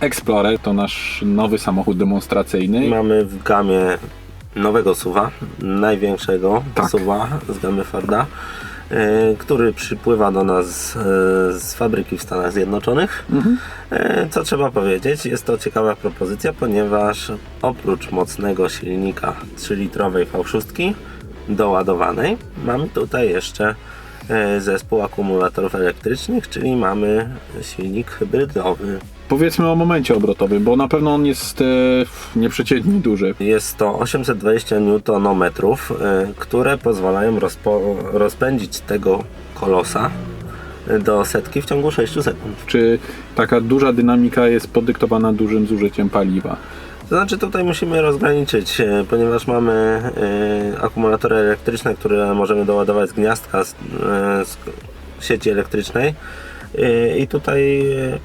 Explorer, to nasz nowy samochód demonstracyjny. Mamy w gamie nowego SUVa, największego Tak. SUVa z gamy Forda, e, który przypływa do nas e, z fabryki w Stanach Zjednoczonych. E, Co trzeba powiedzieć, jest to ciekawa propozycja, ponieważ oprócz mocnego silnika 3-litrowej V6 doładowanej, mamy tutaj jeszcze e, zespół akumulatorów elektrycznych, czyli mamy silnik hybrydowy. Powiedzmy o momencie obrotowym, bo na pewno on jest e, nieprzeciętnie duży. Jest to 820 Nm, y, które pozwalają rozpędzić tego kolosa y, do setki w ciągu 6 sekund. Czy taka duża dynamika jest podyktowana dużym zużyciem paliwa? To znaczy tutaj musimy rozgraniczyć, y, ponieważ mamy y, akumulatory elektryczne, które możemy doładować z gniazdka z, y, z sieci elektrycznej Y, i tutaj y,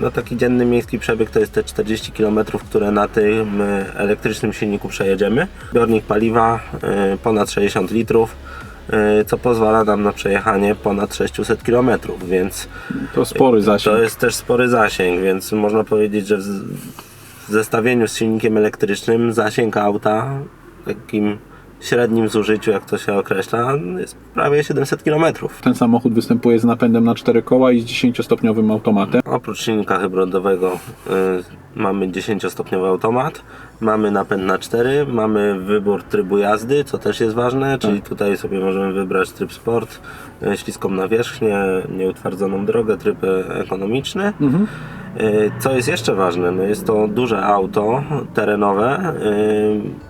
no taki dzienny miejski przebieg to jest te 40 km, które na tym y, elektrycznym silniku przejedziemy. Zbiornik paliwa y, ponad 60 litrów, y, co pozwala nam na przejechanie ponad 600 km, więc To spory zasięg. to jest też spory zasięg, więc można powiedzieć, że w, zestawieniu z silnikiem elektrycznym zasięg auta takim średnim zużyciu, jak to się określa, jest prawie 700 km. Ten samochód występuje z napędem na cztery koła i z 10-stopniowym automatem. Oprócz silnika hybrydowego y, mamy 10-stopniowy automat, mamy napęd na 4, mamy wybór trybu jazdy, co też jest ważne, czyli tutaj sobie możemy wybrać tryb sport, y, śliską nawierzchnię, nieutwardzoną drogę, tryb e, ekonomiczny. Y, Co jest jeszcze ważne, no jest to duże auto terenowe. y,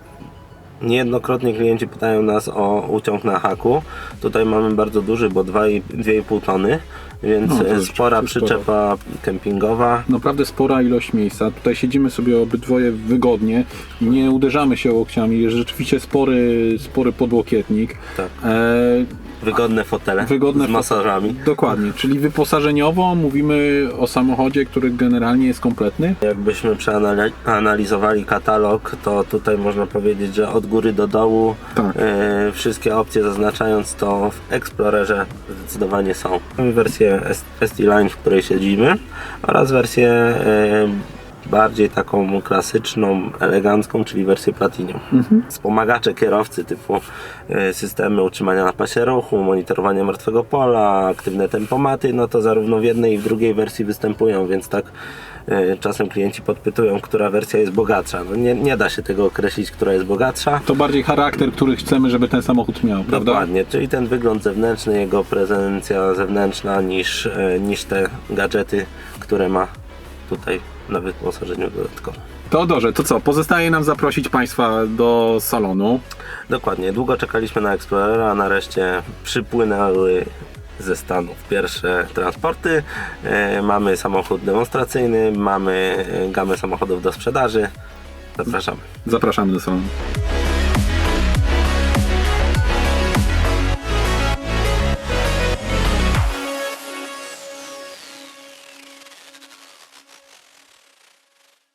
Niejednokrotnie klienci pytają nas o uciąg na haku. Tutaj mamy bardzo duży, bo 2,5 2,5 tony, więc No, e, jest spora sporo. przyczepa kempingowa. Naprawdę spora ilość miejsca. Tutaj siedzimy sobie obydwoje wygodnie, nie uderzamy się łokciami. Jest rzeczywiście spory, spory podłokietnik. Tak. E, Wygodne fotele Wygodne z masażami. dokładnie, czyli wyposażeniowo mówimy o samochodzie, który generalnie jest kompletny. Jakbyśmy przeanalizowali katalog, to tutaj można powiedzieć, że od góry do dołu Tak. e, wszystkie opcje zaznaczając to w Explorerze zdecydowanie są. Mamy wersję S- ST Line, w której siedzimy oraz wersję e, bardziej taką klasyczną, elegancką, czyli wersję Platinum. Wspomagacze kierowcy typu e, systemy utrzymania na pasie ruchu, monitorowanie martwego pola, aktywne tempomaty, no to zarówno w jednej i w drugiej wersji występują, więc tak e, czasem klienci podpytują, która wersja jest bogatsza. No nie, nie da się tego określić, która jest bogatsza. To bardziej charakter, który chcemy, żeby ten samochód miał, prawda? Dokładnie, czyli ten wygląd zewnętrzny, jego prezencja zewnętrzna niż, e, niż te gadżety, które ma tutaj na wyposażeniu dodatkowo. Teodorze, to co? Pozostaje nam zaprosić Państwa do salonu. Dokładnie, długo czekaliśmy na Explorera, a nareszcie przypłynęły ze Stanów pierwsze transporty. E, mamy samochód demonstracyjny, mamy e, gamę samochodów do sprzedaży. Zapraszamy. Zapraszamy do salonu.